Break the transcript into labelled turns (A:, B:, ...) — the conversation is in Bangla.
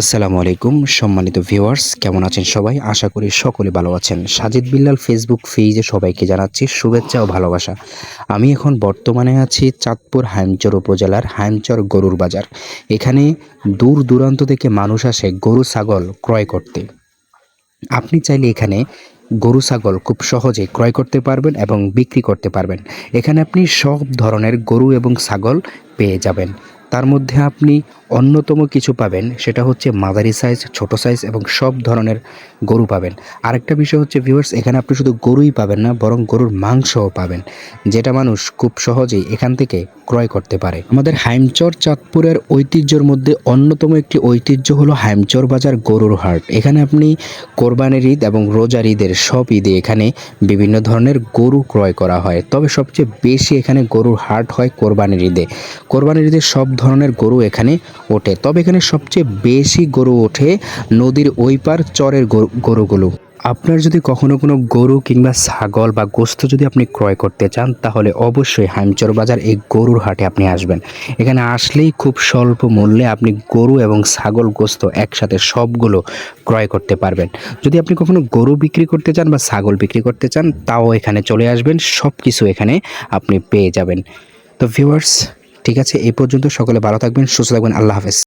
A: আসসালামু আলাইকুম, সম্মানিত ভিউয়ার্স, কেমন আছেন সবাই? আশা করি সকলে ভালো আছেন। সাজিদ বিল্লাল ফেসবুক পেজে সবাইকে জানাচ্ছি শুভেচ্ছা ও ভালোবাসা। আমি এখন বর্তমানে আছি চাঁদপুর হাইমচর উপজেলার হাইমচর গরুর বাজার। এখানে দূর দূরান্ত থেকে মানুষ আসে গরু ছাগল ক্রয় করতে। আপনি চাইলে এখানে গরু ছাগল খুব সহজে ক্রয় করতে পারবেন এবং বিক্রি করতে পারবেন। এখানে আপনি সব ধরনের গরু এবং ছাগল পেয়ে যাবেন। তার মধ্যে আপনি অন্যতম কিছু পাবেন, সেটা হচ্ছে মাদারি সাইজ ছোট সাইজ এবং সব ধরনের গরু পাবেন। আরেকটা বিষয় হচ্ছে ভিউয়ার্স এখানে আপনি শুধু গরুই পাবেন না, বরং গরুর মাংসও পাবেন, যেটা মানুষ খুব সহজেই এখান থেকে ক্রয় করতে পারে। আমাদের হাইমচর চাঁদপুরের ঐতিহ্যের মধ্যে অন্যতম একটি ঐতিহ্য হলো হাইমচর বাজার গরুর হাট। এখানে আপনি কোরবানির ঈদ এবং রোজার ঈদের সব ঈদে এখানে বিভিন্ন ধরনের গরু ক্রয় করা হয়। তবে সবচেয়ে বেশি এখানে গরুর হাট হয় কোরবানির ঈদে। কোরবানির ঈদে সব ধরনের গরু এখানে ওঠে। তবে এখানে সবচেয়ে বেশি গরু ওঠে নদীর ওই পার চরের গরু- গরুগুলো। আপনার যদি কখনো কোনো গরু কিংবা ছাগল বা গোস্ত যদি আপনি ক্রয় করতে চান, তাহলে অবশ্যই হাইমচর বাজার এই গরুর হাটে আপনি আসবেন। এখানে আসলেই খুব স্বল্প মূল্যে আপনি গরু এবং ছাগল গোস্ত একসাথে সবগুলো ক্রয় করতে পারবেন। যদি আপনি কখনো গরু বিক্রি করতে চান বা ছাগল বিক্রি করতে চান, তাও এখানে চলে আসবেন। সব কিছু এখানে আপনি পেয়ে যাবেন। তো ভিউয়ার্স ঠিক আছে এই পর্যন্ত সকলে ভালো থাকবেন সুস্থ থাকবেন আল্লাহ হাফেজ।